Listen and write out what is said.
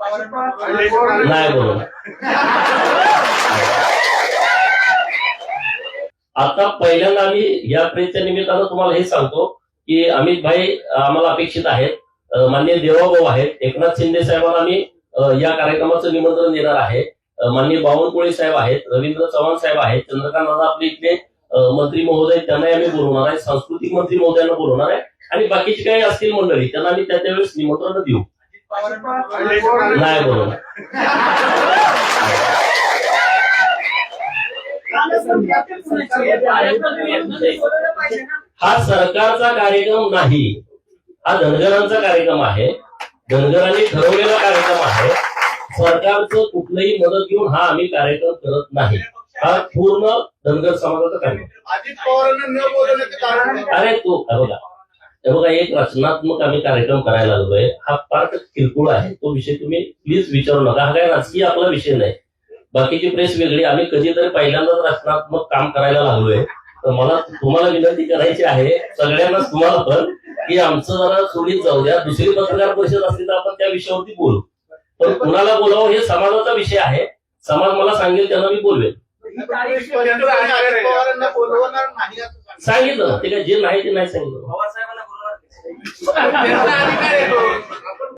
नाही बरोबर आता पहिल्यांदा आम्ही या प्रेसच्या निमित्तानं तुम्हाला हे सांगतो की अमित भाई आम्हाला अपेक्षित आहेत. मान्य देवाभाऊ आहेत. एकनाथ शिंदे साहेबांना आम्ही या कार्यक्रमाचं निमंत्रण देणार आहे. मान्य बावनकुळे साहेब आहेत रवींद्र चव्हाण साहेब आहेत चंद्रकांत दादा आपले इथले मंत्री महोदय त्यांनाही आम्ही बोलवणार आहे. सांस्कृतिक मंत्री महोदयांना बोलवणार आहे. आणि बाकीची काही असतील मंडळी त्यांना आम्ही त्या त्यावेळेस निमंत्रण देऊ. नाही हा सरकारचा कार्यक्रम नाही. हा धनगरांचा कार्यक्रम आहे. धनगरांनी ठरवलेला कार्यक्रम आहे. सरकारचं कुठलंही मदत घेऊन हा आम्ही कार्यक्रम करत नाही. हा पूर्ण धनगर समाजाचा कार्यक्रम. अजित पवारांना न बोलवण्याचं कारण? अरे तू बघा. हे बघा एक रचनात्मक आम्ही कार्यक्रम करायला लागलोय. हा फार किरकोळ आहे. तो विषय तुम्ही प्लीज विचारू नका. हा काय राजकीय आपला विषय नाही. बाकीची प्रेस वेगळी. आम्ही कधीतरी पहिल्यांदाच रचनात्मक काम करायला लागलोय. तर मला तुम्हाला विनंती करायची आहे सगळ्यांनाच तुम्हाला पण की आमचं जरा सोडीत जाऊ द्या. दुसरी पत्रकार परिषद असली तर आपण त्या विषयावरती बोलू. पण कुणाला बोलावं हे समाजाचा विषय आहे. समाज मला सांगेल त्यांना मी बोलवेल सांगितलं. ते काय जे नाही ते नाही सांगितलं. पवार साहेबांना